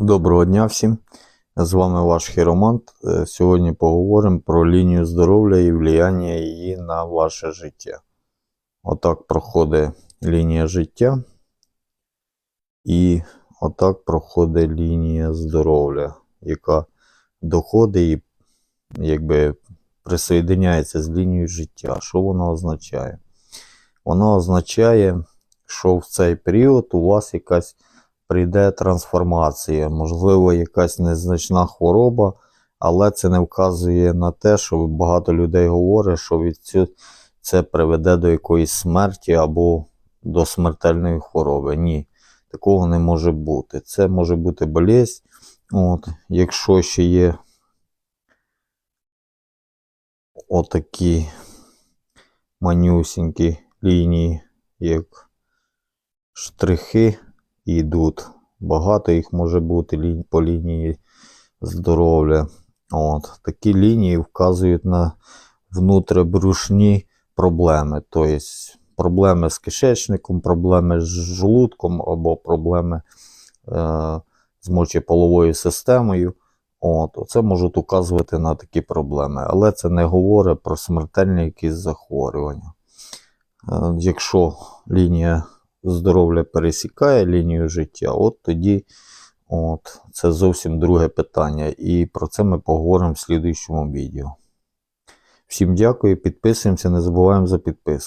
Доброго дня всім. З вами ваш хіромант. Е, Сьогодні поговоримо про лінію здоров'я і влияння її на ваше життя. Отак проходить лінія життя. І отак проходить лінія здоров'я, яка доходить і якби присоєдиняється з лінією життя. Що вона означає? Вона означає, що в цей період у вас якась прийде трансформація, можливо, якась незначна хвороба, але це не вказує на те, що багато людей говорять, що від цю, це приведе до якоїсь смерті або до смертельної хвороби. Ні, такого не може бути. Це може бути болезнь. От, якщо ще є отакі манюсінькі лінії, як штрихи йдуть. Багато їх може бути по лінії здоров'я. От. Такі лінії вказують на внутрібрушні проблеми. Тобто проблеми з кишечником, проблеми з желудком або проблеми е, з мочеполовою системою. От, це можуть указувати на такі проблеми, але це не говорить про смертельні якісь захворювання. Е, Якщо лінія здоров'я пересікає лінію життя, от тоді от, це зовсім друге питання. І про це ми поговоримо в слідуючому відео. Всім дякую, підписуємося, не забуваємо за підписку.